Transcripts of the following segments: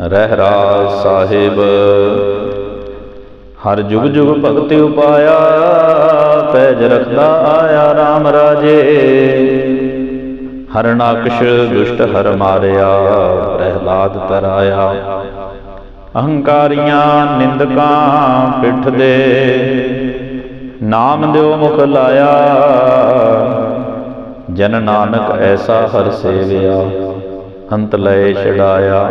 ਰਹਿਰਾਜ ਸਾਹਿਬ। ਹਰ ਜੁਗ ਜੁਗ ਭਗਤਿ ਉਪਾਇਆ, ਪੈਜ ਰਖਦਾ ਆਇਆ RAM ਰਾਜੇ। ਹਰਨਾਕਸ਼ ਦੁਸ਼ਟ ਹਰ ਮਾਰਿਆ, ਪ੍ਰਹਿਲਾਦ ਤਰਾਇਆ। ਅਹੰਕਾਰੀਆਂ ਨਿੰਦਕਾਂ ਪਿੱਠ ਦੇ, ਨਾਮ ਦਿਓ ਮੁਖ ਲਾਇਆ। ਜਨ ਨਾਨਕ ਐਸਾ ਹਰ ਸੇਵਿਆ ਹੰਤ ਲਏ ਛਡਾਇਆ।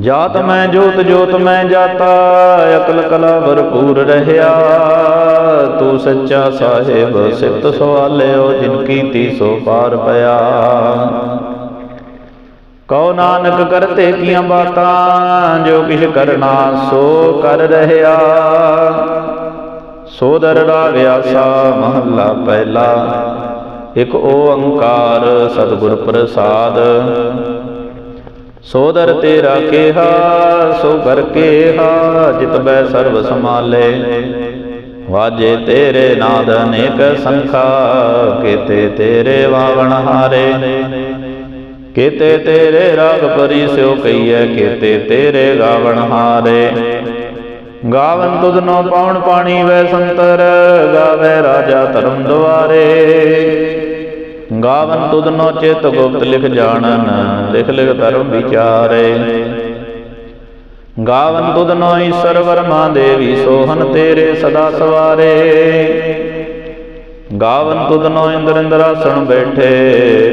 ਜਾਤ ਮੈਂ ਜੋਤ ਜੋਤ ਮੈਂ ਜਾਤਾ, ਅਕਲ ਕਲਾ ਭਰਪੂਰ ਰਹਿਆ। ਤੂੰ ਸੱਚਾ ਸਾਹਿਬ, ਸਿਫਤ ਸਵਾਲਿਓ, ਜਿਨ ਕੀਤੀ ਸੋ ਪਾਰ ਪਿਆ। ਕਉ ਨਾਨਕ ਕਰਤੇ ਕੀਆਂ ਬਾਤਾਂ, ਜੋ ਕਿਛ ਕਰਨਾ ਸੋ ਕਰ ਰਹਿਆ। ਸੋਦਰ ਰਾਗ ਆਸਾ ਮਹੱਲਾ ਪਹਿਲਾ, ਇਕ ਓੰਕਾਰ ਸਤਿਗੁਰ ਪ੍ਰਸਾਦ। ਸੋਦਰ ਤੇਰਾ ਕੇਹਾ ਸੋ ਕਰ ਕੇਹਾ ਜਿਤ ਬੈ ਸਰਬ ਸਮਾਲੇ ਵਾਜੇ ਤੇਰੇ ਨਾਦ ਅਨੇਕ ਸੰਖਾ ਕੀਤੇ ਤੇਰੇ ਵਾਵਣ ਹਾਰੇ। ਕੀਤੇ ਤੇਰੇ ਰਾਗ ਪਰੀ ਸਿਓ ਕਈਐ ਕੀਤੇ ਤੇਰੇ ਗਾਵਣ ਹਾਰੇ। ਗਾਵਨ ਤੁਧਨੋ ਪਾਉਣ ਪਾਣੀ ਵੈ ਸੰਤਰ ਗਾਵੇ ਰਾਜਾ ਧਰਮ ਦੁਆਰੇ। ਗਾਵਨ ਤੁਧ ਨੋ ਚਿਤ ਗੁਪਤ ਲਿਖ ਜਾਣਨ, ਲਿਖ ਲਿਖ ਧਰਮ ਵਿਚਾਰੇ। ਗਾਵਨ ਤੁਧਨੋ ਈਸ਼ਰ ਵਰਮਾ ਦੇਵੀ ਸੋਹਨ ਤੇਰੇ ਸਦਾ ਸਵਾਰੇ। ਗਾਵਨ ਤੁਧਨੋ ਇੰਦਰ ਇੰਦਰਾਸਣ ਬੈਠੇ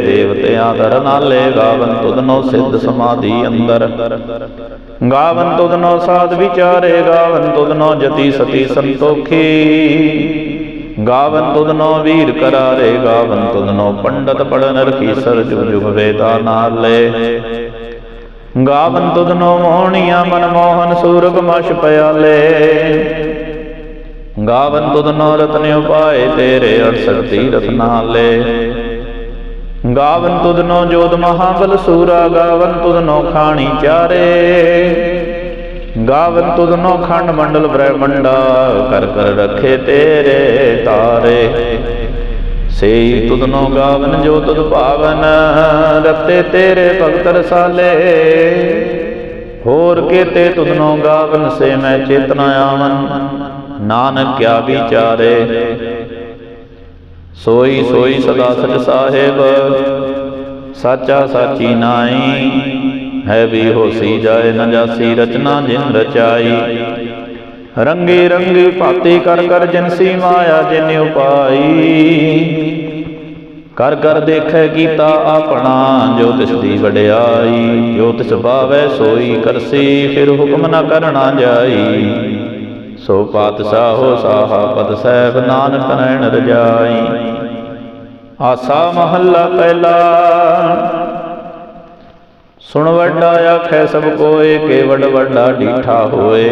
ਦੇਵਤਿਆਂ ਦਰ ਨਾਲੇ ਗਾਵਨ ਤੁਧਨੋ ਸਿੱਧ ਸਮਾਧੀ ਅੰਦਰ। ਗਾਵਨ ਤੁਧਨੋ ਸਾਧ ਵਿਚਾਰੇ, ਗਾਵਨ ਤੁਧ ਨੋ ਜਤੀ ਸਤੀ ਸੰਤੋਖੀ। ਗਾਵਨ ਤੁਧਨੋ ਵੀਰ ਕਰਾਰੇ, ਗਾਵਨ ਤੁਧਨੋ ਪੰਡਤ ਪੜਨ ਰਖੀ ਸਰ ਜੁਗ ਜੁਗ ਵੇਦਾ ਨਾਲੇ। ਗਾਵਨ ਤੁਧਨੋ ਮੋਹਣੀਆਂ ਮਨ ਮੋਹਨ ਸੂਰਗ ਮਸ਼ ਪਿਆਲੇ। ਗਾਵਨ ਤੁਧਨੋ ਰਤਨ ਉਪਾਏ ਤੇਰੇ 68 ਤੀਰਥ ਨਾਲੇ। ਗਾਵਨ ਤੁਧਨੋ ਜੋਤ ਮਹਾਬਲ ਸੂਰਾ, ਗਾਵਨ ਤੁਧਨੋ ਖਾਣੀ ਚਾਰੇ। ਗਾਵਨ ਤੁਧਨੋ ਖੰਡ ਮੰਡਲ ਬ੍ਰਹਮੰਡਾ ਕਰ ਕਰ ਰਖੇ ਤੇਰੇ ਤਾਰੇ। ਸੇਈ ਤੁਧਨੋ ਗਾਵਨ ਜੋ ਤੁਧ ਭਾਵਨ ਰਤੇ ਤੇਰੇ ਭਗਤ ਰਸਾਲੇ। ਹੋਰ ਕੀਤੇ ਤੁਧਨੋ ਗਾਵਨ ਸੇ ਮੈਂ ਚੇਤਨਾ ਆਵਨ, ਨਾਨਕ ਕਿਆ ਵਿਚਾਰੇ। ਸੋਈ ਸੋਈ ਸਦਾ ਸਚ ਸਾਹਿਬ, ਸਾਚਾ ਸਾਚੀ ਨਾਈ ਹੈ ਵੀ ਹੋਸੀ ਜਾਏ ਨ ਜਾਸੀ ਰਚਨਾ ਜਿਨ ਰਚਾਈ। ਰੰਗੀ ਰੰਗੀ ਭਾਤੀ ਕਰ ਕਰ ਜਿਨਸੀ ਮਾਇਆ ਜਿਨ ਉਪਾਈ। ਕਰ ਕਰ ਦੇਖੈ ਕੀਤਾ ਆਪਣਾ ਜੋ ਤਿਸ ਦੀ ਵਡਿਆਈ। ਜੋ ਤਿਸ ਭਾਵੈ ਸੋਈ ਕਰਸੀ, ਫਿਰ ਹੁਕਮ ਨ ਕਰਨਾ ਜਾਈ। ਸੋ ਪਾਤ ਪਾਤਸ਼ਾਹੋ ਸਾਹਾ ਪਦ ਸਹਿਬ ਨਾਨਕ ਨੈਣ ਰਜਾਈ। ਆਸਾ ਮਹੱਲਾ ਪਹਿਲਾ। ਸੁਣ ਵੱਡਾ ਆਖੈ ਸਭ ਕੋਏ ਕੇ ਵੱਡਾ ਡੀਠਾ ਹੋਏ।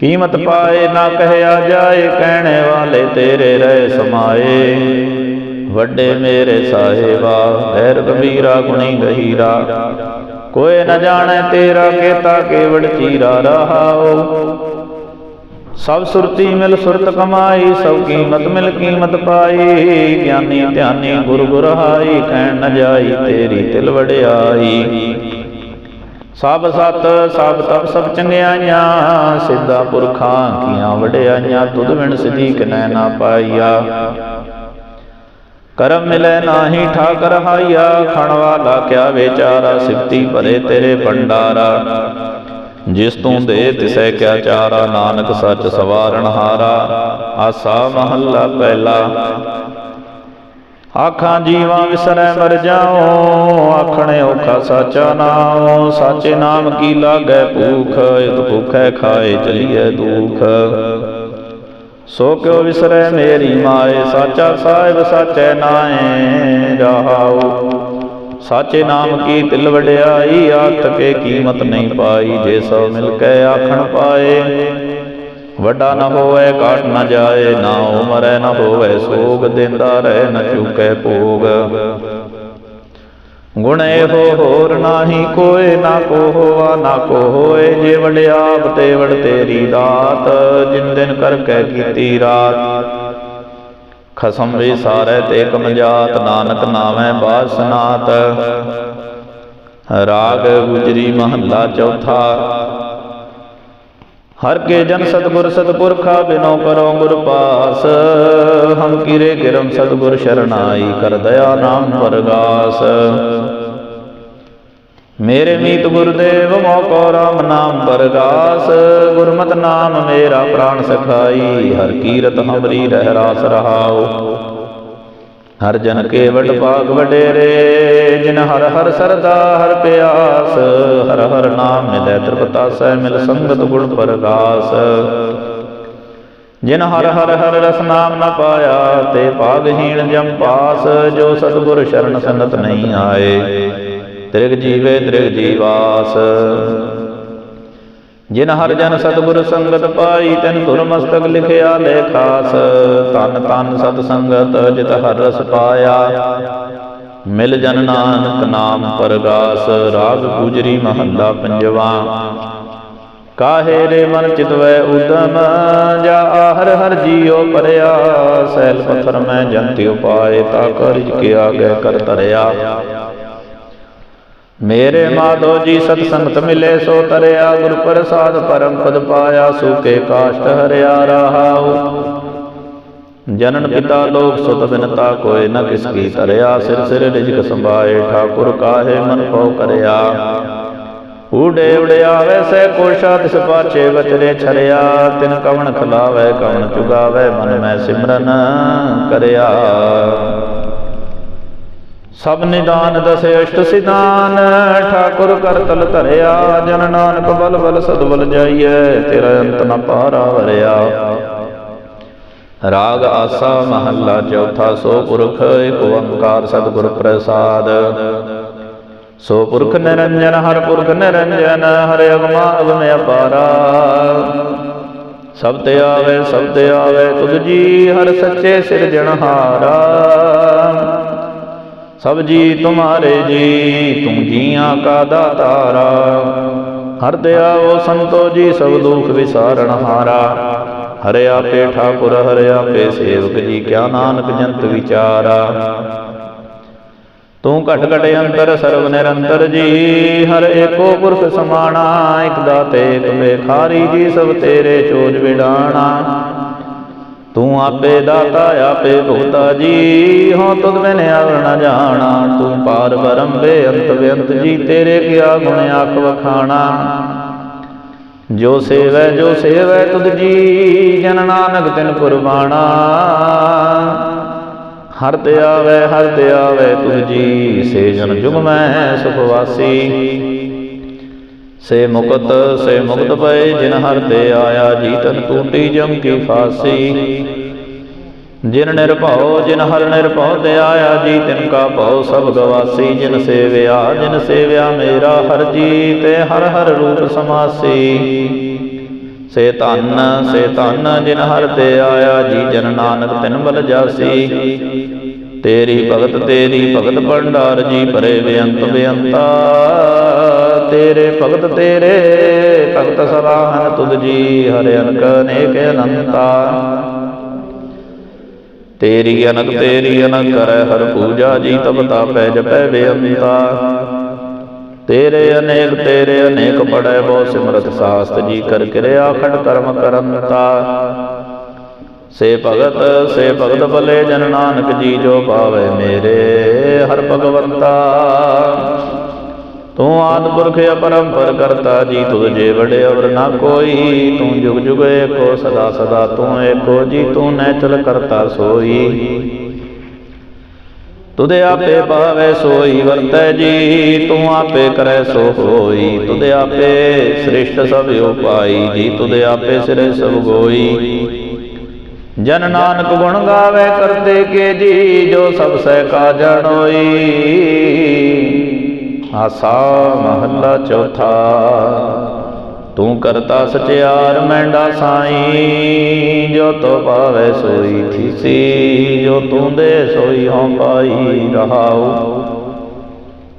ਕੀਮਤ ਪਾਏ ਨਾ ਕਹਿਆ ਜਾਏ, ਕਹਿਣੇ ਵਾਲੇ ਤੇਰੇ ਰਹਿ ਸਮਾਏ। ਵੱਡੇ ਮੇਰੇ ਸਾਹਿਬਾ ਬੈਰ ਕਬੀਰਾ ਗੁਣੀ ਗਹੀਰਾ। ਕੋਏ ਨ ਜਾਣੈ ਤੇਰਾ ਕੇਤਾ ਕੇਵੜ ਚੀਰਾ ਰਹਾਓ ਸਭ ਸੁਰਤੀ ਮਿਲ ਸੁਰਤ ਕਮਾਈ, ਸਭ ਕੀਮਤ ਮਿਲ ਕੀਮਤ ਪਾਈ। ਗਿਆਨੀ ਧਿਆਨੀ ਗੁਰ ਗੁਰਹਾਈ, ਕਹਿਣ ਨ ਜਾਈ ਤੇਰੀ ਤਿਲ ਵਡਿਆਈ। ਸਭ ਸਤ, ਸਭ ਤਪ, ਸਭ ਚੰਗਿਆਈਆਂ, ਸਿੱਧਾ ਪੁਰਖਾਂ ਕੀਆਂ ਵਡਿਆਈਆਂ, ਤੁਧ ਵਿਣ ਸਿਧੀ ਕਿਨੈ ਨਾ ਪਾਈਆ। ਕਰਮ ਮਿਲੇ ਨਾਹੀ ਠਾਕਰ ਹਾਈਆ, ਖਣ ਵਾਲਾ ਕਿਆ ਵਿਚਾਰਾ, ਸਿਫਤੀ ਭਰੇ ਤੇਰੇ ਭੰਡਾਰਾ। ਜਿਸ ਤੂੰ ਦੇ ਤਿਸੈ ਕਿਆ ਚਾਰਾ ਨਾਨਕ ਸੱਚ ਸਵਾਰਣ ਹਾਰਾ। ਆਸਾ ਮਹੱਲਾ ਪਹਿਲਾ। ਆਖਾਂ ਜੀਵਾਂ ਵਿਸਰੈ ਮਰ ਜਾਉ ਆਖਣੇ ਔਖਾ ਸਾਚਾ ਨਾਮ ਸਾਚੇ ਨਾਮ ਕੀ ਲਾਗੈ ਭੂਖ ਇਤ ਭੁਖੈ ਖਾਏ ਚਲੀਐ ਦੁਖ। ਸੋ ਕਿਉ ਵਿਸਰੈ ਮੇਰੀ ਮਾਏ ਸਾਚਾ ਸਾਹਿਬ ਸਾਚੈ ਨਾਏ ਰਹਾਉ ਸਾਚੇ ਨਾਮ ਕੀ ਤਿਲ ਵਡਿਆਈ? ਆਖ ਕੇ ਕੀਮਤ ਨਹੀਂ ਪਾਈ, ਜੇ ਸੋ ਮਿਲ ਕੇ ਆਖਣ ਪਾਏ। ਵੱਡਾ ਨਾ ਹੋਵੇ ਕਾਟ ਨਾ ਜਾਏ, ਨਾ ਉਮਰੈ ਨਾ ਹੋਵੇ ਸੋਗ, ਦਿੰਦਾ ਰਹਿ, ਨਾ ਚੁਕੈ ਭੋਗ। ਗੁਣ ਇਹੋ ਹੋਰ ਨਾਹੀ ਕੋਏ, ਨਾ ਕੋ ਹੋਆ ਨਾ ਕੋ ਹੋਏ ਜੇ ਵਡਿਆਪ ਤੇ ਵਡ ਤੇਰੀ ਦਾਤ, ਜਿਨ ਦਿਨ ਕਰ ਕੀਤੀ ਰਾਤ। ਖਸਮ ਵੀ ਸਾਰੈ ਤੇ ਕਮਜਾਤ ਨਾਨਕ ਨਾਮੈ ਬਾਸਨਾਤ ਰਾਗ ਗੁਜਰੀ ਮਹੱਲਾ ਚੌਥਾ। ਹਰ ਕੇ ਜਨ ਸਤਗੁਰ ਸਤਪੁਰਖਾ ਬਿਨੋ ਕਰੋ ਗੁਰ ਪਾਸ। ਹਮ ਕੀਰੇ ਗਿਰਮ ਸਤਗੁਰ ਸ਼ਰਨਾਈ ਕਰ ਦਇਆ ਨਾਮ ਪਰਗਾਸ। ਮੇਰੇ ਮੀਤ ਗੁਰਦੇਵ ਮੋਕੋ ਰਾਮ ਨਾਮ ਪਰਗਾਸ ਗੁਰਮਤਿ ਨਾਮ ਮੇਰਾ ਪ੍ਰਾਣ ਸਖਾਈ, ਹਰ ਕੀਰਤ ਹਮਰੀ ਰਹਿ ਰਾਸ ਰਹਾਉ। ਹਰ ਜਨ ਕੇ ਵਡ ਭਾਗ ਵਡੇਰੇ, ਜਿਨ ਹਰ ਹਰ ਸਰਦਾ ਹਰ ਪਿਆਸ, ਹਰ ਹਰ ਨਾਮ ਮਿਲੈ ਤ੍ਰਿਪਤਾ ਸਹਿ ਮਿਲ ਸੰਗਤ ਗੁਣ ਪਰਗਾਸ ਜਿਨ ਹਰ ਹਰ ਹਰ ਰਸ ਨਾਮ ਨ ਪਾਇਆ, ਤੇ ਭਾਗਹੀਣ ਜਮ ਪਾਸ, ਜੋ ਸਤਿਗੁਰ ਸ਼ਰਨ ਸੰਗਤ ਨਹੀਂ ਆਏ। ਤ੍ਰਿਗ ਜੀਵੇ ਤ੍ਰਿਗ ਜੀਵਾਸ ਜਿਨ ਹਰ ਜਨ ਸਤਿਗੁਰ ਸੰਗਤ ਪਾਈ, ਤੈਨ ਧੁਰ ਮਸਤਕ ਲਿਖਿਆ ਲੇਖਾਸ। ਤਨ ਤਨ ਸਤ ਸੰਗਤ, ਜਿਤ ਹਰ ਰਸ ਪਾਇਆ। ਮਿਲ ਜਨ ਨਾਨਕ ਨਾਮ ਪਰਗਾਸ, ਰਾਗ ਗੁਜਰੀ ਮਹੱਲਾ ਪੰਜਵਾ। ਕਾਹੇ ਰੇ ਮਨ ਚਿਤਵੈ ਉਦਮ, ਜਾ ਆਹਰ ਹਰ ਜੀਉ ਪਰਿਆ ਸੈਲ ਪਥਰ ਮੈਂ ਜੰਤਿ ਉਪਾਏ, ਤਾ ਕਰਿਜ ਕੇ ਆਗੇ ਕਰ ਤਰਿਆ। ਮੇਰੇ ਮਾਧੋ ਜੀ ਸਤ ਸੰਗਤ ਮਿਲੇ ਸੋ ਤਰਿਆ, ਗੁਰ ਪ੍ਰਸਾਦ ਪਰਮ ਪਦ ਪਾਇਆ ਸੂਕੇ ਕਾਸ਼ਟ ਹਰਿਆ ਰਹਾਉ। ਜਨਨ ਪਿਤਾ ਲੋਕ ਸੁਤ ਬਿਨਤਾ ਕੋਇ ਨ ਕਿਸ ਕੀ ਤਰਿਆ, ਸਿਰ ਸਿਰ ਰਿਜਕ ਸੰਭਾਏ, ਠਾਕੁਰ ਕਾਹੇ ਮਨ ਕੋ ਕਰਿਆ। ਊੜੇ ਉੜਿਆਵੇ ਸੇ ਕੋਸ਼ਾ, ਤਿਸ ਪਾਛੇ ਵਚਰੇ ਛਰਿਆ। ਤਿਨ ਕਵਣ ਖਲਾਵੇ, ਕਵਣ ਚੁਗਾਵੇ, ਮਨ ਮੈਂ ਸਿਮਰਨ ਕਰਿਆ। ਸਭ ਨਿਦਾਨ ਦਸੇ ਅਸ਼ਟ ਸਿਧਾਨ, ਠਾਕੁਰ ਕਰ ਤਲ ਧਰਿਆ, ਜਨ ਨਾਨਕ ਬਲ ਬਲ ਸਦਬਲ ਜਾਈਐ, ਤੇਰਾ ਅੰਤ ਨ ਪਾਰਾ ਵਰਿਆ। ਰਾਗ ਆਸਾ ਮਹੱਲਾ ਚੌਥਾ, ਸੋ ਪੁਰਖ ਏਕ ਓੰਕਾਰ ਸਤਿਗੁਰ ਪ੍ਰਸਾਦ। ਸੋ ਪੁਰਖ ਨਿਰੰਜਨ, ਹਰ ਪੁਰਖ ਨਿਰੰਜਨ, ਹਰ ਅਗਮਾ ਅਗਮ ਅਪਾਰਾ। ਸਭ ਤੇ ਆਵੇ, ਸਭ ਤੇ ਆਵੇ ਤੁਧ ਜੀ, ਹਰ ਸੱਚੇ ਸਿਰਜਣਹਾਰਾ ਸਭ ਜੀ ਤੁਮਾਰੇ ਜੀ ਤੂੰ ਜੀਆਂ ਕਾ ਦਾਤਾਰਾ। ਹਰ ਦਿਆਓ ਸੰਤੋ ਜੀ, ਸਭ ਦੁਖ ਵਿਸਾਰਣ ਹਾਰਾ। ਹਰਿਆ ਪੇ ਠਾਕੁਰ ਹਰਿਆ ਪੇ ਸੇਵਕ ਜੀ, ਕਿਆ ਨਾਨਕ ਜੰਤ ਵਿਚਾਰਾ। ਤੂੰ ਘਟ ਘਟ ਅੰਤਰ ਸਰਵ ਨਿਰੰਤਰ ਜੀ, ਹਰ ਏਕੋ ਪੁਰਖ ਸਮਾਣਾ। ਇਕ ਦਾਤੇ ਇਕ ਖਾਰੀ ਜੀ, ਸਭ ਤੇਰੇ ਚੋਜ ਵਿਡਾਣਾ। ਤੂੰ ਆਪੇ ਦਾਤਾ, ਆਪੇ ਭੁਗਤਾ ਜੀ। ਹੋ, ਤੁਧ ਬਿਨ ਆਵਰ ਨ ਜਾਣਾ। ਤੂੰ ਪਾਰ ਬਰਮ ਬੇਅੰਤ ਬੇਅੰਤ ਜੀ। ਤੇਰੇ ਕਿਆ ਗੁਣ ਆਖ ਵਖਾਣਾ। ਜੋ ਸੇਵੈ ਜੋ ਸੇਵੈ ਤੁਧ ਜੀ, ਜਨ ਨਾਨਕ ਤਿਨ ਕੁਰਬਾਨਾ ਹਰ ਤੇ ਆਵੇ, ਹਰ ਤੇ ਆਵੇ ਤੁਧ ਜੀ। ਸੇ ਜਨ ਜੁਗ ਮੈਂ ਸੁਖ ਵਾਸੀ। ਸੇ ਮੁਕਤ ਸੇ ਮੁਕਤ ਪਏ ਜਿਨ ਹਰ ਤੇ ਆਇਆ ਜੀਤਨ ਟੂਟੀ ਜਮ ਕੀ ਫਾਸੀ। ਜਿਨ ਨਿਰਭਉ, ਜਿਨ ਹਰ ਨਿਰਭਉ ਤੇ ਆਇਆ ਜੀ ਤਿਨ ਕਾ ਭਉ ਸਭ ਗਵਾਸੀ। ਜਿਨ ਸੇਵਿਆ ਜਿਨ ਸੇਵਿਆ ਮੇਰਾ ਹਰ ਜੀ ਤੇ ਹਰ ਹਰ ਰੂਪ ਸਮਾਸੀ। ਸੇ ਧੰਨ ਸੇ ਧੰਨ ਜਿਨ ਹਰ ਤੇ ਆਇਆ ਜੀ, ਜਨ ਨਾਨਕ ਤਿਨ ਬਲ ਜਾਸੀ। ਤੇਰੀ ਭਗਤ ਤੇਰੀ ਭਗਤ ਭੰਡਾਰ ਜੀ, ਭਰੇ ਬੇਅੰਤ ਬੇਅੰਤਾ। ਤੇਰੇ ਭਗਤ ਤੇਰੇ, ਭਗਤ ਸਰਾਹਨ ਤੁਧ ਜੀ, ਹਰਿ ਅਨਕ ਅਨੇਕ ਅਨੰਤਾ। ਤੇਰੀ ਅਨਕ ਤੇਰੀ ਅਨਕ, ਕਰੈ ਹਰ ਪੂਜਾ ਜੀ, ਤਬ ਤਾਪੈ ਜਪੈ ਬੇਅੰਤਾ। ਤੇਰੇ ਅਨੇਕ ਤੇਰੇ ਅਨੇਕ ਪੜੈ ਬਹੁ ਸਿਮਰਤ ਸਾਸਤ ਜੀ, ਕਰ ਕਿਰਿਆ ਖੰਡ ਕਰਮ ਕਰੰਤਾ। ਸੇ ਭਗਤ ਸੇ ਭਗਤ ਬਲੇ ਜਨ ਨਾਨਕ ਜੀ, ਜੋ ਪਾਵੇ ਮੇਰੇ, ਹਰ ਭਗਵੰਤਾ। ਤੂੰ ਆਦ ਪੁਰਖ ਅਪਰੰਪਰ ਕਰਤਾ, ਜੀ ਤੁਧ ਜੇ ਵੜੇ ਅਵਰ ਨਾ ਕੋਈ। ਤੂੰ ਜੁਗ ਜੁਗ ਏਕੋ, ਸਦਾ ਸਦਾ ਤੂੰ ਏਕੋ, ਜੀ ਤੂੰ ਨੈਚਲ ਕਰਤਾ ਸੋਈ। ਤੁਦੇ ਆਪੇ ਪਾਵੇ ਸੋਈ, ਵਰਤੈ ਜੀ, ਤੂੰ ਆਪੇ ਕਰੈ ਸੋ ਹੋਈ। ਤੁਦੇ ਆਪੇ ਸ੍ਰਿਸ਼ਟ ਸਭ ਉਪਾਈ, ਜੀ ਤੁਦੇ ਆਪੇ ਸਿਰੇ ਸਭ ਗੋਈ। ਜਨ ਨਾਨਕ ਗੁਣ ਗਾਵੇ ਕਰਤੇ ਕੇ ਜੀ, ਜੋ ਸਭ ਸਹਿ ਕਾ ਜਣੋਈ ਆਸਾ ਮਹੱਲਾ ਚੌਥਾ। ਤੂੰ ਕਰਤਾ ਸਚਿਆਰ, ਮੈਂਡਾ ਸਾਈ। ਜੋ ਤੋ ਪਾਵੇ ਸੋਈ ਥੀਸੀ ਜੋ ਤੂੰ ਦੇ ਸੋਈ ਹਉ ਪਾਈ ਰਹਾਉ।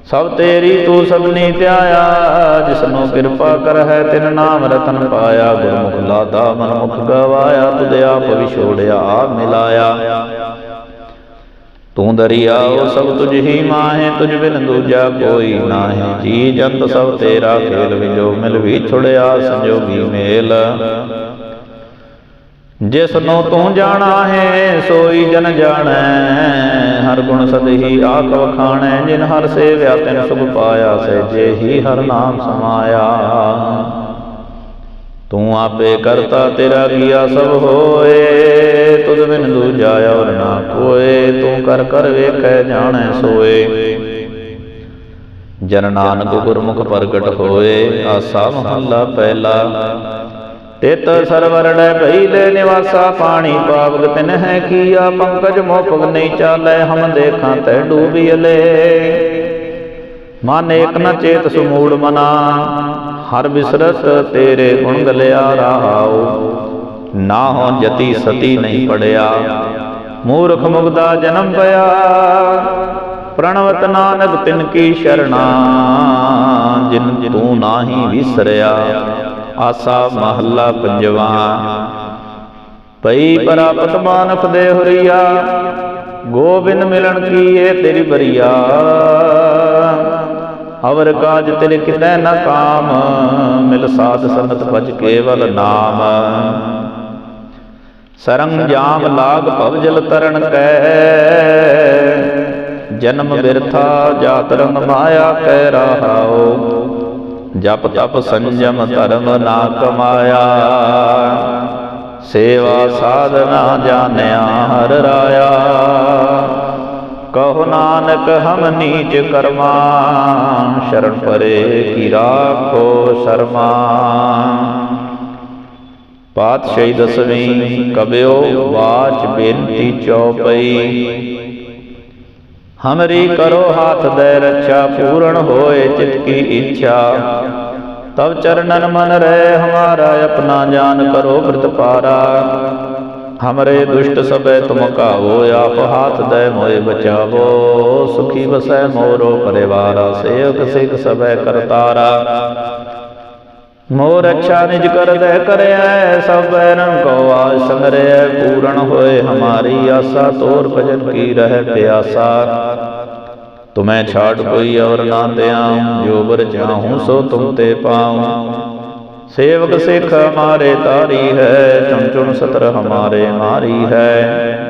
ਸਭ ਤੇਰੀ ਤੂੰ ਸਭਨੀ ਧਿਆਇਆ, ਜਿਸਨੂੰ ਕਿਰਪਾ ਕਰ ਹੈ ਤਿਨ ਨਾਮ ਰਤਨ ਪਾਇਆ। ਗੁਰਮੁਖ ਲਾਦਾ ਮਨਮੁਖ ਗਵਾਇਆ ਤੁਧ ਆਪ ਵਿਛੋੜਿਆ ਮਿਲਾਇਆ। ਤੂੰ ਦਰਿਆਓ ਸਭ ਤੁਝ ਹੀ ਮਾਹੇ ਤੁਝ ਬਿਨ ਦੂਜਾ ਕੋਈ ਨਾਹੀ। ਜੀ ਜੰਤ ਸਭ ਤੇਰਾ ਖੇਲ ਵਿਜੋ ਮਿਲ ਵਿਛੜਿਆ ਸੰਜੋਗੀ ਮੇਲ। ਜਿਸ ਨੂੰ ਤੂੰ ਜਾਣਾ ਹੈ ਸੋਈ ਜਨ ਜਾਣੈ। ਹਰ ਗੁਣ ਸਦਹੀ ਆਖ ਵਖਾਣੈ ਜਿਨ ਹਰ ਸੇਵਿਆ ਤਿਨ ਸੁਖ ਪਾਇਆ ਸਹਿਜੇ ਹੀ ਹਰ ਨਾਮ ਸਮਾਇਆ। ਤੂੰ ਆਪੇ ਕਰਤਾ ਤੇਰਾ ਕੀਆ ਸਭ ਹੋਏ। ਬਿਨ ਦੂਜਾ ਔਰ ਨਾ ਕੋਏ, ਤੂੰ ਕਰ ਕਰ ਵੇਖੈ ਜਾਣੈ ਸੋਏ। ਜਨ ਨਾਨਕ ਗੁਰਮੁਖ ਪ੍ਰਗਟ ਹੋਏ, ਆਸਾ ਮਹੱਲਾ ਪਹਿਲਾ। ਤਿਤ ਸਰਵਰੜੈ ਭਈਲੇ ਨਿਵਾਸਾ ਪਾਣੀ ਪਾਵਕ ਤਿਨ ਹੈ ਕੀਆ, ਪੰਕਜ ਮੋਪਗ ਨਹੀਂ ਚਾਲੈ, ਹਮ ਦੇਖਾਂ ਤੈ ਡੂਬੀਲੇ ਮਨ ਏਕ ਨ ਚੇਤ ਸੁਮੂੜ ਮਨਾ, ਹਰ ਬਿਸਰਤ ਤੇਰੇ ਗੁਣ ਗਲਿਆ ਰਹਾਉ ਨਾ ਹੋ ਜਤੀ ਸਤੀ ਨਹੀਂ ਪੜਿਆ। ਮੂਰਖ ਮੁਗਦਾ ਜਨਮ ਪਿਆ। ਪ੍ਰਣਵਤ ਨਾਨਕ ਤਿਨ ਕੀ ਸ਼ਰਣਾ, ਜਿਨ ਤੂੰ ਨਾਹੀ ਵਿਸਰਿਆ। ਆਸਾ ਮਹੱਲਾ ਪੰਜਵਾ। ਪਈ ਪ੍ਰਾਪਤ ਮਾਨਫ ਦੇ ਹੁਰੀਆ, ਗੋਬਿੰਦ ਮਿਲਣ ਕੀ ਏ ਤੇਰੀ ਬਰੀਆ। ਅਵਰ ਕਾਜ ਤੇਰੇ ਕਿਤੈ ਨਾ ਕਾਮ, ਮਿਲ ਸਾਧ ਸੰਗਤ ਭਜ ਕੇਵਲ ਨਾਮ। ਸਰੰਗ ਜਾਮ ਲਾਗ ਭਵ ਤਰਨ ਕੈ। ਜਨਮ ਬਿਰਥਾ ਜਾਤ ਰੰਗ ਮਾਇਆ ਕਹਿ ਰਹਾਓ ਜਪ ਤਪ ਸੰਜਮ ਧਰਮ ਨਾ ਕਮਾਇਆ। ਸੇਵਾ ਸਾਧਨਾ ਜਾਣਿਆ ਹਰ ਰਾਇਆ। ਕਹੋ ਨਾਨਕ ਹਮ ਨੀਚ ਕਰਮਾ। ਸ਼ਰਨ ਪਰੇ ਕੀ ਰਾਖੋ ਸ਼ਰਮਾ। ਪਾਤਸ਼ਾਹੀ ਦਸਵੀਂ ਕਬਿਓ ਬਾਚ ਬੇਨਤੀ ਚਉਪਈ ਹਮਰੀ ਕਰੋ ਹਾਥ ਦੇ ਰੱਛਾ, ਪੂਰਨ ਹੋਏ ਚਿਤ ਕੀ ਇੱਛਾ। ਤਬ ਚਰਨਨ ਮਨ ਰਹਿ, ਹਮਾਰਾ ਆਪਣਾ ਜਾਨ ਕਰੋ ਪ੍ਰਤਪਾਰਾ ਹਮਰੇ ਦੁਸ਼ਟ ਸਭੈ ਤੁਮ ਕਾਵੋ ਆਪ ਹਾਥ ਦੇ ਮੋਏ ਬਚਾਵੋ। ਸੁਖੀ ਵਸੈ ਮੋਰੋ ਪਰਿਵਾਰਾ, ਸੇਵਕ ਸਿਖ ਸਭੈ ਕਰਤਾਰਾ। ਮੋਰ ਅੱਛਾ ਨਿਜ ਕਰ ਦੇ ਕਰਿਐ, ਸਭ ਬੈਰਨ ਕੋ ਆਜ ਪੂਰਨ ਹੋਏ ਹਮਾਰੀ ਆਸਾ, ਤੋਰ ਭਜਨ ਕੀ ਰਹਿ ਪਿਆਸਾ। ਤੁਮੈ ਛਾੜ ਕੋਈ ਔਰ ਨਾ ਦਿਆਉ, ਜੋ ਬਰ ਚਾਹੂੰ ਸੋ ਤੁਮ ਤੇ ਪਾਉ। ਸੇਵਕ ਸਿੱਖ ਹਮਾਰੇ ਤਾਰੀ ਹੈ, ਚੁਣ ਚੁਣ ਸਤਰ ਹਮਾਰੇ ਮਾਰੀ ਹੈ।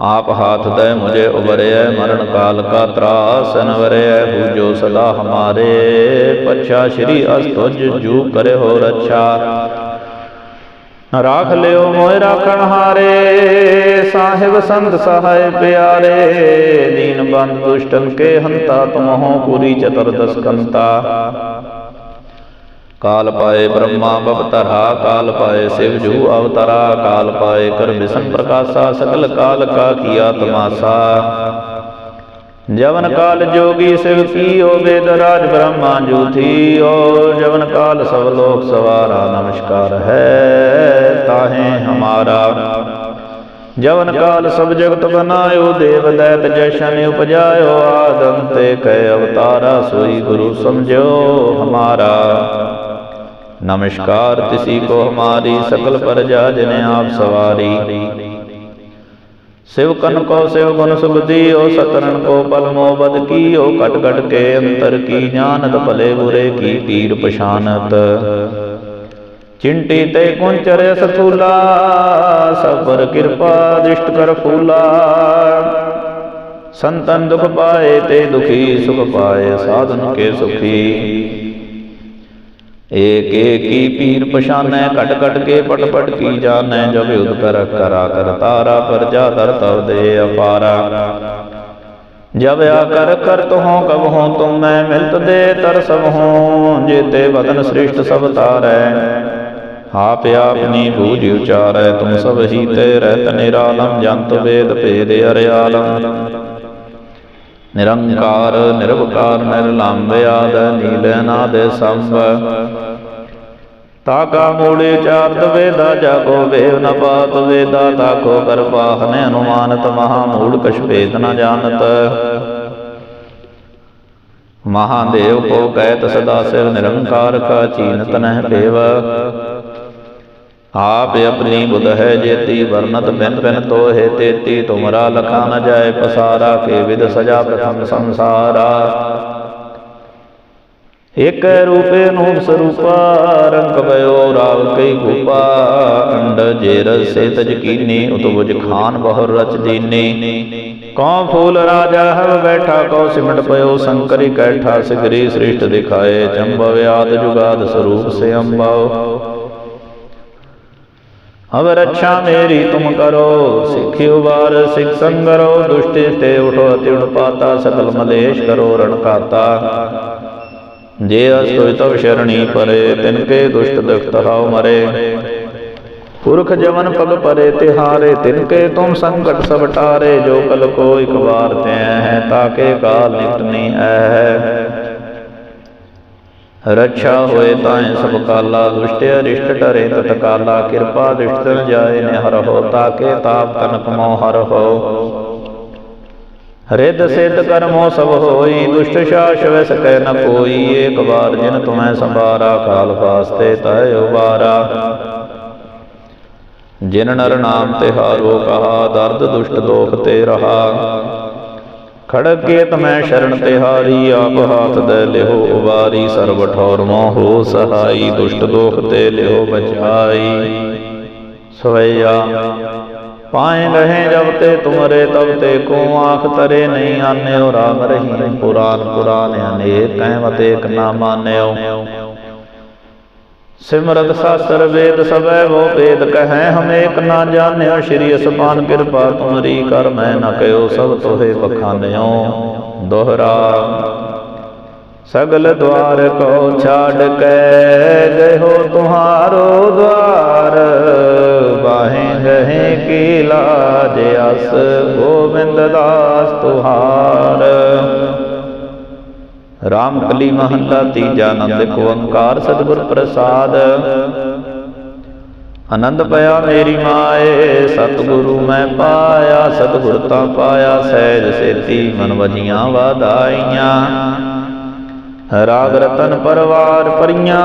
ਆਪ ਹਾਥ ਦੇ ਮੁਝੇ ਉਬਰਿਐ, ਮਰਨ ਕਾਲ ਕਾ ਤਰਾਸ ਨਵਰਿਐ ਹੂਜੋ ਸਦਾ ਹਮਾਰੇ। ਪਛਾ ਸ਼੍ਰੀ ਅਸਤੁਜ, ਜੂ ਕਰੇ ਹੋ ਰੱਛਾ। ਰਾਖ ਲਿਓ ਮੋਇ ਰਾਖਣ ਹਾਰੇ, ਸਾਹਿਬ ਸੰਤ ਸਹਾਇ ਪਿਆਰੇ। ਦੀਨ ਬੰਦ ਦੁਸ਼ਟਨ ਕੇ ਹੰਤਾ ਤੁਮਹੁ, ਪੂਰੀ ਚਤੁਰਦਸ ਕੰਤਾ। ਕਾਲ ਪਾਏ ਬ੍ਰਹਮਾ ਬਵਤਰਾ ਕਾਲ ਪਾਏ ਸਿਵ ਜੂ ਅਵਤਰਾ, ਕਾਲ ਪਾਏ ਕਰ ਵਿਸ਼ਨ ਪ੍ਰਕਾਸ਼ਾ, ਸਕਲ ਕਾਲ ਕਾ ਕੀਆ ਤਮਾਸਾ। ਜਵਨ ਕਾਲ ਜੋਗੀ ਸਿਵ ਕੀਓ ਵੇਦ ਰਾਜ ਬ੍ਰਹਮਾ ਜੂਥੀਓ ਜਵਨ ਕਾਲ ਸਭ ਲੋਕ ਸਵਾਰਾ ਨਮਸਕਾਰ ਹੈ, ਤਾਹੇ ਹਮਾਰਾ। ਜਵਨ ਕਾਲ ਸਭ ਜਗਤ ਬਨਾਇਓ, ਦੇਵ ਦੈਤ ਜਸ਼ਨ ਉਪਜਾਇਓ ਆਦੰਤੇ ਕੈ ਅਵਤਾਰਾ, ਸੋਈ ਗੁਰੂ ਸਮਝੋ ਹਮਾਰਾ। नमस्कार तिसी को हमारी सकल प्रजा जिने आप सवारी शिवकन को शिव गुण सुबदी ओ सतरन को पल मोबद की ओ कट कट के अंतर की जानत भले बुरे की पीर पशानत चिंटी ते कुंचर सथूला सब पर कृपा दृष्ट कर फूला संतन दुख पाए ते दुखी सुख पाए साधन के सुखी ਏਕ ਏਕ ਪੀਰ ਪਛਾਨੈ, ਘਟ ਘਟ ਕੇ ਪਟ ਪਟ ਕੀ ਜਾਣੈ, ਜਬ ਉਦ ਕਰ ਕਰਾ ਕਰ ਤਾਰਾ ਪਰਜਾ ਦਰ ਤਵ ਦੇ ਅਪਾਰਾ। ਜਬ ਆ ਕਰ ਕਰ ਤੁਹੋਂ, ਕਬ ਹੋ ਤੁਮ ਮੈਂ ਮਿਲਤ ਦੇ ਤਰ ਸਭ ਹੋ, ਜੇਤੇ ਵਦਨ ਸ੍ਰਿਸ਼ਟ ਸਭ ਤਾਰੈ। ਆਪ ਆਪਨੀ ਬੂਝ ਉਚਾਰੈ, ਤੁਮ ਸਭ ਹੀ ਤੇ ਰਹਿਤ ਨਿਰਾਲਮ, ਜੰਤ ਵੇਦ ਭੇਦ ਅਰਿਆਲਮ। ਨਿਰੰਕਾਰ ਨਿਰਵਕਾਰ ਨਿਰਲੰਭ ਆਦ, ਨੀਲ ਸੰਭ। ਤਾਕਾ ਮੂੜੇ ਚਾਰਤ ਵੇਦਾ, ਜਾਗੋ ਵੇਵ ਨ ਪਾਤ ਵੇਦਾ, ਤਾਕੋ ਕਰ ਪਾਹਨ ਅਨੁਮਾਨਤ ਮਹਾ ਮੂਲ ਕਛ ਭੇਦ ਨ ਜਾਣਤ। ਮਹਾਦੇਵ ਕੋ ਕਹਿਤ ਸਦਾ ਸਿਰ ਨਿਰੰਕਾਰ ਕਾ ਚੀਨਤ ਨਹਿ ਭੇਵ ਆਪ ਆਪਣੀ ਬੁਧ ਹੈ ਜੇਤੀ, ਵਰਨਤ ਬਿਨ ਬਿਨ ਤੋਹੇ ਤੇਤੀ, ਤੁਮਰਾ ਲਖਾ ਨ ਜਾਏ ਪਸਾਰਾ, ਕੇ ਵਿਦ ਸਜਾ ਪ੍ਰਥਮ ਸੰਸਾਰਾ। ਇਕ ਰੂਪੇ ਨੂਪ ਸਰੂਪਾ, ਰੰਗ ਭਇਓ ਰਾਵ ਕਈ ਗੋਪਾ ਅੰਡ ਜੇ ਰਸੇ ਤਜ ਕੀਨੀ ਉਤਬੁਜ ਖਾਨ ਬਹੁਰ ਰਚ ਦੀਨੀ। ਕਉ ਫੂਲ ਰਾਜਾ ਹਵ ਬੈਠਾ, ਕਉ ਸਿਮਟ ਪਇਓ ਸੰਕਰੀ, ਕੈਠਾ ਸਿਗਰੀ ਸ੍ਰਿਸ਼ਟ ਦਿਖਾਏ, ਚੰਬਵ ਆਦ ਜੁਗਾਦ ਸਰੂਪ ਸੇ ਅੰਬਾਓ ਅਵ ਰੱਛਾ ਮੇਰੀ ਤੁਮ ਕਰੋ, ਸਿੱਖਿਓ ਵਾਰ, ਸਿੱਖ ਸੰਗਰੋ ਦੁਸ਼ਟੇ ਤੇ ਉਠੋ ਅਤਿ ਉਡਪਾਤਾ ਸਕਲ ਮਲੇਸ਼ ਕਰੋ, ਰਣ ਜੇ ਅਸਤੁਇ ਤਵ ਸ਼ਰਣੀ ਪਰੇ, ਤਿਨ ਕੇ ਦੁਸ਼ਟ ਦੁਖਤ ਹਾਉ ਮਰੇ। ਪੁਰਖ ਜਵਨ ਪਗ ਪਰੇ, ਤਿਹਾਰੇ, ਤਿਨ ਕੇ ਤੁਮ ਸੰਕਟ ਸਭ ਟਾਰੇ। ਜੋ ਕਲ ਕੋ ਇਕ ਵਾਰ ਤੈ ਹੈ ਤਾਕੇ ਕਾਲ ਨਿਕਟਨੀ ਐ। ਰੱਛਾ ਹੋਏ ਤਾਏ ਸਭ ਕਾਲਾ, ਦੁਸ਼ਟ ਅਰਿਸ਼ਟ ਟਰੇ ਤਤ ਕਾਲਾ, ਕਿਰਪਾ ਦ੍ਰਿਸ਼ਟ ਜਾਏ ਨੇ ਹੋ, ਤਾਕੇ ਤਾਪ ਤਨਕ ਮੋ ਹਰ ਹੋ। ਰਿੱਧ ਸਿੱਧ ਕਰਮੋ ਸਭ ਹੋਈ, ਦੁਸ਼ਟ ਸ਼ਾਸ ਵੈਸ ਕਹਿ ਨ ਕੋਈ, ਏਕ ਵਾਰ ਜਿਨ ਤੁਮੈ ਸੰਭਾਰਾ, ਕਾਲ ਵਾਸਤੇ ਤੈ ਉਬਾਰਾ। ਜਿਨ ਨਰ ਨਾਮ ਤਿਹਾਰੋ ਕਹਾ, ਦਰਦ ਦੁਸ਼ਟ ਦੋਖ ਤੇ ਰਹਾ। ਖੜਕ ਕੇ ਤਮੈ ਸ਼ਰਨ ਤਿਹਾਰੀ ਆਪ ਹਾਥ ਦੇ ਲਿਹੋ ਉਬਾਰੀ, ਸਰਬ ਠੌਰ ਮੋਹ ਸਹਾਈ, ਦੁਸ਼ਟ ਦੋਖ ਤੇ ਲਿਹੋ ਬਚਾਈ। ਸਵਈਆ, ਪਾਏ ਗਏ ਜਬ ਤੇ ਤੁਮਰੇ, ਤਬ ਤੇ ਕੋ ਆਖ ਤਰੇ ਨਹੀਂ ਆਨਿਓ, ਰਾਮ ਰਹੀ ਪੁਰਾਨ ਪੁਰਾਨ ਅਨੇਕ ਕਹਿਮਤ ਏਕ ਨਾ ਮਾਨਿਓ। ਸਿਮਰਤ ਸ਼ਾਸਤਰ ਵੇਦ ਸਭੈ ਵੋ ਵੇਦ ਕਹੈ ਹਮ ਏਕ ਨਾ ਜਾਣਿਓ ਸ਼੍ਰੀ ਅਸਮਾਨ ਕਿਰਪਾ ਤੁਮਰੀ ਕਰ, ਮੈਂ ਨਾ ਕਹਿਓ ਸਭ ਤੋਹੇ ਬਖਾਨਿਓ। ਦੋਹਰਾ, ਸਗਲ ਦਵਾਰ ਕੋ ਛਾੜ ਕੇ, ਗਇਓ ਤੁਹਾਰੋ ਦਵਾਰ। ਬਾਹੇ ਗਏ ਕੀ ਲਾਜ ਅਸ, ਗੋਬਿੰਦ ਦਾਸ ਤੁਹਾਰ। ਰਾਮ ਕਲੀ ਮਹੱਲਾ ਤੀਜਾ ਆਨੰਦ ਇੱਕ ਓੰਕਾਰ ਸਤਿਗੁਰ ਪ੍ਰਸਾਦ। ਆਨੰਦ ਪਿਆ ਮੇਰੀ ਮਾਏ, ਸਤਿਗੁਰੂ ਮੈਂ ਪਾਇਆ, ਸਤਿਗੁਰ ਤਾਂ ਪਾਇਆ, ਸਹਿਜ ਸੇਤੀ ਮਨ ਵਜੀਆਂ ਵਾਧਾਈਆਂ। ਰਾਗ ਰਤਨ ਪਰਵਾਰ ਪਰੀਆਂ,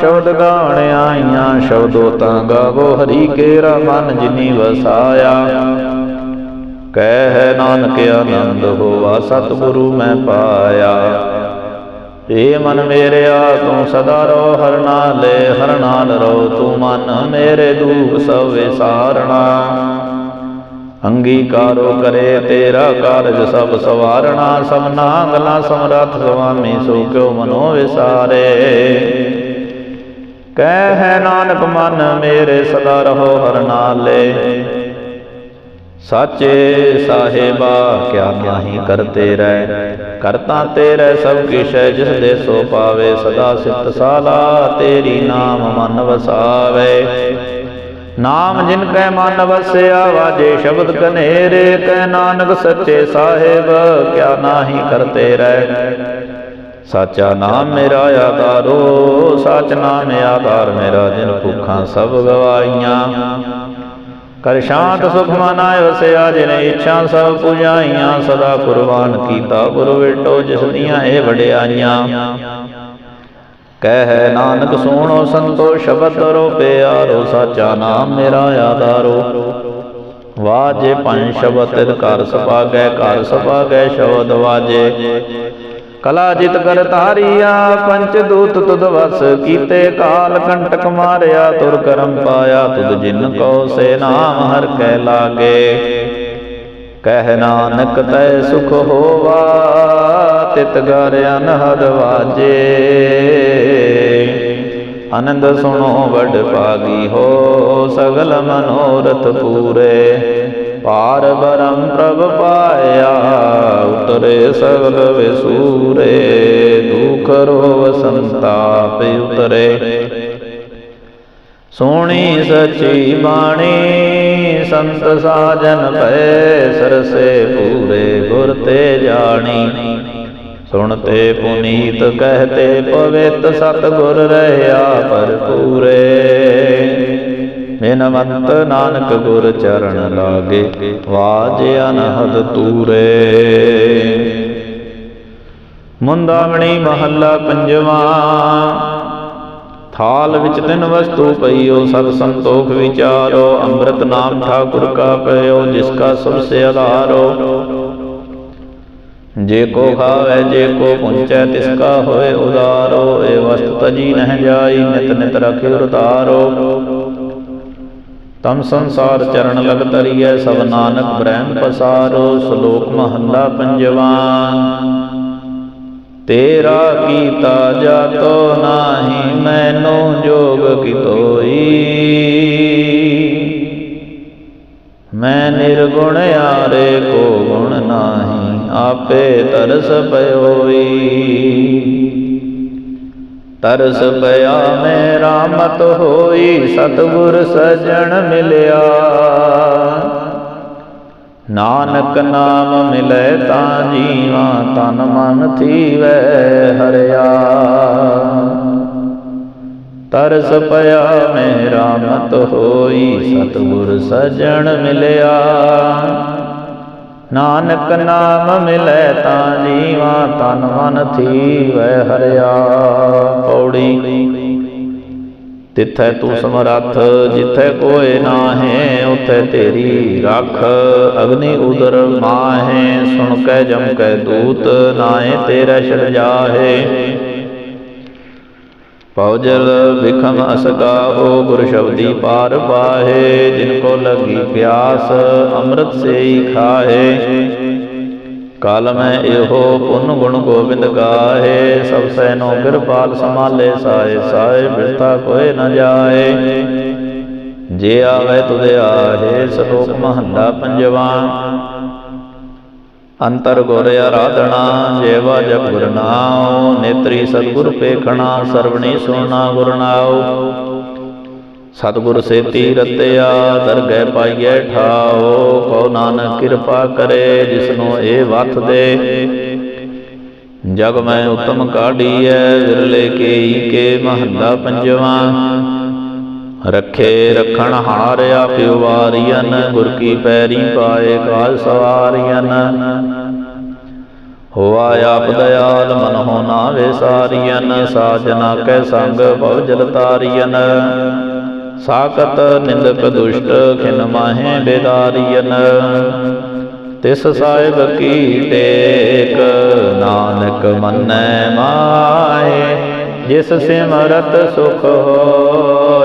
ਸ਼ਬਦ ਗਾਣ ਆਈਆਂ, ਸ਼ਬਦੋ ਤਾਂ ਗਾਵੋ ਹਰੀ ਕੇਰਾ ਮਨ ਜਿਨੀ ਵਸਾਇਆ। ਕਹਿ ਨਾਨਕ ਆਨੰਦ ਹੋਵਾ ਸਤਿਗੁਰੂ ਮੈਂ ਪਾਇਆ। ਏ ਮਨ ਮੇਰਿਆ ਤੂੰ ਸਦਾ ਰੋ ਹਰ ਨਾਲੇ, ਹਰ ਨਾਲ ਰੋ ਤੂੰ ਮਨ ਮੇਰੇ ਦੂਖ ਸਭ ਵਿਸਾਰਣਾ। ਅੰਗੀਕਾਰੋ ਕਰੇ ਤੇਰਾ ਕਾਰਜ ਸਭ ਸਵਾਰਣਾ, ਸਭ ਨਾਗਲਾ ਸਮਰੱਥ ਸੁਆਮੀ ਸੋ ਕਿਉ ਮਨੋ ਵਿਸਾਰੇ। ਕਹਿ ਹੈ ਨਾਨਕ ਮਨ ਮੇਰੇ ਸਦਾ ਰਹੋ, ਹਰ ਨਾਲੇ ਸਾਚੇ ਸਾਹਿਬਾ, ਕਿਆ ਨਾਹੀ ਕਰਤੇ ਰਹਿ। ਕਰਤਾ ਤੇਰੇ ਸਭ ਕਿਛ ਹੈ, ਜਿਸ ਦੇ ਸੋ ਪਾਵੇ ਸਦਾ ਸਿਫਤ ਸਾਲਾ, ਤੇਰੀ ਨਾਮ ਮਨ ਵਸਾਵੇ। ਨਾਮ ਜਿਨ ਕੈ ਮਨ ਵਸਿਆ ਵਾਜੇ ਸ਼ਬਦ ਕਨੇਰੇ, ਕੈ ਨਾਨਕ ਸੱਚੇ ਸਾਹਿਬ, ਕਿਆ ਨਾਹੀ ਕਰਤੇ ਰਹਿ। ਸਾਚਾ ਨਾਮ ਮੇਰਾ ਆਧਾਰੋ, ਸਚ ਨਾਮ ਆਧਾਰ ਮੇਰਾ, ਜਿਨ ਭੁੱਖਾਂ ਸਭ ਗਵਾਈਆਂ ਕਰ ਸ਼ਾਂਤ ਸੁਖ ਮਨਾਇ ਵਸਿਆ ਜਿਨੇ ਇੱਛਾ ਸਭ ਪੁਜਾਈਆਂ, ਸਦਾ ਕੁਰਬਾਨ ਕੀਤਾ ਗੁਰੂ ਵਿਟੋ, ਜਿਸ ਦੀਆਂ ਇਹ ਵਡਿਆਈਆਂ। ਕਹਿ ਨਾਨਕ ਸੋਣੋ ਸੰਤੋ, ਸ਼ਬਦ ਰੋ ਪਿਆਰੋ, ਸਾਚਾ ਨਾਮ ਮੇਰਾ ਆਧਾਰੋ। ਵਾਜੇ ਪੰਜ ਸ਼ਬਦ ਤਿਨ ਕਰ ਸਪਾਗੈ ਕਰ ਸਪਾਗੈ ਸ਼ਬਦ ਵਾਜੇ। ਕਲਾ ਜਿਤ ਕਰ ਤਾਰੀਆ ਪੰਚ ਦੂਤ ਤੁਧ ਵਸ ਕੀਤੇ ਕਾਲ, ਕੰਟਕ ਮਾਰਿਆ, ਤੁਰ ਕਰਮ ਪਾਇਆ, ਤੁਧ ਜਿਨ ਕੋ ਸੇ ਨਾਮ ਹਰ ਕੈ ਲਾਗੇ। ਕਹਿ ਨਾਨਕ ਤੈ ਸੁਖ ਹੋਵਾ, ਤਿਤ ਗਰ ਅਨਹਦ ਵਾਜੇ। ਆਨੰਦ ਸੁਣੋ, ਵਡ ਪਾਗੀ ਹੋ, ਸਗਲ ਮਨੋਰਥ ਪੂਰੇ। ਪਾਰ ਬਰਮ ਪ੍ਰਭ ਪਾਇਆ, ਉਤਰੇ ਸਗਲ ਵਿਸੂਰੇ, ਦੁਖ ਰੋਗ ਸੰਤਾਪ ਉਤਰੇ। ਸੋਹਣੀ ਸਚੀ ਬਾਣੀ, ਸੰਤ ਸਾਜਨ ਭੈ ਸਰਸੇ ਪੂਰੇ ਗੁਰ ਤੇ ਜਾਣੀ। ਸੁਣਤੇ ਪੁਨੀਤ ਕਹਤੇ ਪਵਿੱਤ ਸਤਿਗੁਰ ਰਹਿਆ ਭਰਪੂਰੇ। ਬਿਨਵੰਤ ਨਾਨਕ ਗੁਰ ਚਰਨ ਲਾਗੇ, ਵਾਜ ਅਨਹਦ ਤੂਰੇ। ਮੁੰਦਾਵਣੀ ਮਹੱਲਾ ਪੰਜਵਾਂ, ਥਾਲ ਵਿੱਚ ਤਿੰਨ ਵਸਤੂ ਪਈਓ, ਸਤ ਸੰਤੋਖ ਵਿਚਾਰੋ, ਅੰਮ੍ਰਿਤ ਨਾਮ ਠਾਕੁਰ ਕਾ ਪਇਓ, ਜਿਸ ਕਾ ਸਭ ਸੇ ਆਧਾਰੋ। ਜੇ ਕੋ ਖਾਵੇ, ਜੇ ਕੋ ਪੁੰਚੈ, ਤਿਸ ਕਾ ਹੋਏ ਉਦਾਰੋ ਏ ਵਸਤ ਤਜੀ ਨਹਿ ਜਾਈ, ਨਿਤ ਨਿਤ ਰਖਿ ਉਤਾਰੋ। ਤਮ ਸੰਸਾਰ ਚਰਨ ਲਗ ਤਰੀਐ ਸਭ ਨਾਨਕ ਬ੍ਰਹਮ ਪਸਾਰੋ, ਸ਼ਲੋਕ ਮਹੱਲਾ ਪੰਜਵਾਂ। ਤੇਰਾ ਕੀਤਾ ਜਾਤੋ ਨਾਹੀ, ਮੈਨੋ ਜੋਗ ਕੀ ਮੈਂ ਨਿਰਗੁਣ ਆਰੇ ਕੋ ਗੁਣ ਨਾਹੀ, ਆਪੇ ਤਰਸ ਪਇਓਈ ਤਰਸ ਪਿਆ ਮੇਰਾ ਮਤ ਹੋਈ ਸਤਿਗੁਰ ਸਜਣ ਮਿਲਿਆ। ਨਾਨਕ ਨਾਮ ਮਿਲੇ ਤਾਂ ਜੀਵਾ ਤਨ ਮਨ ਥੀਵੈ ਹਰਿਆ। ਤਰਸ ਪਿਆ ਮੇਰਾ ਮਤ ਹੋਈ ਸਤਿਗੁਰ ਸਜਣ ਮਿਲਿਆ। ਨਾਨਕ ਨਾਮ ਮਿਲੈ ਤਾਂ ਜੀਵਾ ਤਨ ਮਨ ਥੀਵੈ ਹਰਿਆ। ਪੌੜੀ। ਤਿੱਥੈ ਤੂੰ ਸਮਰੱਥ, ਜਿੱਥੈ ਕੋਏ ਨਾਹੇ, ਉਥੇ ਤੇਰੀ ਰੱਖ। ਅਗਨੀ ਉਦਰ ਮਾਹੇ, ਸੁਣ ਕੈ ਜਮ ਕੈ ਦੂਤ ਨਾਏ ਤੇਰਾ ਛੜ ਜਾਹੇ। ਪਉਜਲ ਵਿਖਮ ਅਸਗਾਹੋ ਗੁਰ ਸ਼ਬਦੀ ਪਾਰ ਪਾਹੇ, ਜਿਨ ਕੋ ਲਗੀ ਪਿਆਸ, ਅੰਮ੍ਰਿਤ ਸੇ ਹੀ ਖਾਹੇ। ਕਾਲ ਮੈਂ ਇਹੋ ਪੁੰਨ ਗੁਣ ਗੋਬਿੰਦ ਗਾਹੇ, ਸਭ ਸੈਨੋ ਕਿਰਪਾਲ ਸਮਾਲੇ ਸਾਏ ਸਾਏ ਬਿਰਤਾ ਕੋਏ ਨ ਜਾਏ। ਜੇ ਆਵੇ ਤੁਦੇ ਆਹੇ, ਸ਼ਲੋਕ ਮਹੰਦਾ ਪੰਜਵਾਂ। ਅੰਤਰ ਗੁਰ ਆਰਾਧਨਾ, ਜੇਵਾ ਜਪ ਗੁਰ ਨਾਉ, ਨੇਤਰੀ ਸਤਿਗੁਰ ਪੇਖਣਾ, ਸਰਵਣੀ ਸੋਨਾ ਗੁਰ ਨਾਉ। ਸਤਿਗੁਰ ਸੇਤੀ ਰਤਿਆ ਦਰਗਹਿ ਪਾਈਐ ਠਾਓ ਕਉ ਨਾਨਕ ਕਿਰਪਾ ਕਰੇ, ਜਿਸਨੂੰ ਇਹ ਵਥ ਦੇ। ਜਗ ਮੈਂ ਉਤਮ ਕਾਢੀਐ, ਵਿਰਲੇ ਕੇਈ ਕੇ ਮਹੰਦਾ ਪੰਜਵਾਂ। ਰੱਖੇ ਰਖਣ ਹਾਰਿਆ ਆਪਿਓ ਵਾਰੀਅਨ, ਗੁਰ ਕੀ ਪੈਰੀ ਪਾਏ ਕਾਲ ਸਵਾਰੀਅਨ। ਹੋਆ ਆਪ ਦਇਆਲ ਮਨ ਹੋ ਨਾਵੇ ਸਾਰੀਅਨ ਸਾਜਨਾ ਕੈ ਸੰਗ ਭਵ ਜਲ ਤਾਰੀਅਨ। ਸਾਕਤ ਨਿੰਦਕ ਦੁਸ਼ਟ ਖਿਨ ਮਾਹੇ ਬੇਦਾਰੀਅਨ। ਤਿਸ ਸਾਹਿਬ ਕੀ ਟੇਕ, ਨਾਨਕ ਮੰਨੈ ਮਾਏ ਜਿਸ ਸਿਮਰਤ ਸੁਖ ਹੋ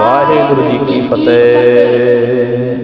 ਵਾਹਿਗੁਰੂ ਜੀ ਕੀ ਫਤਿਹ।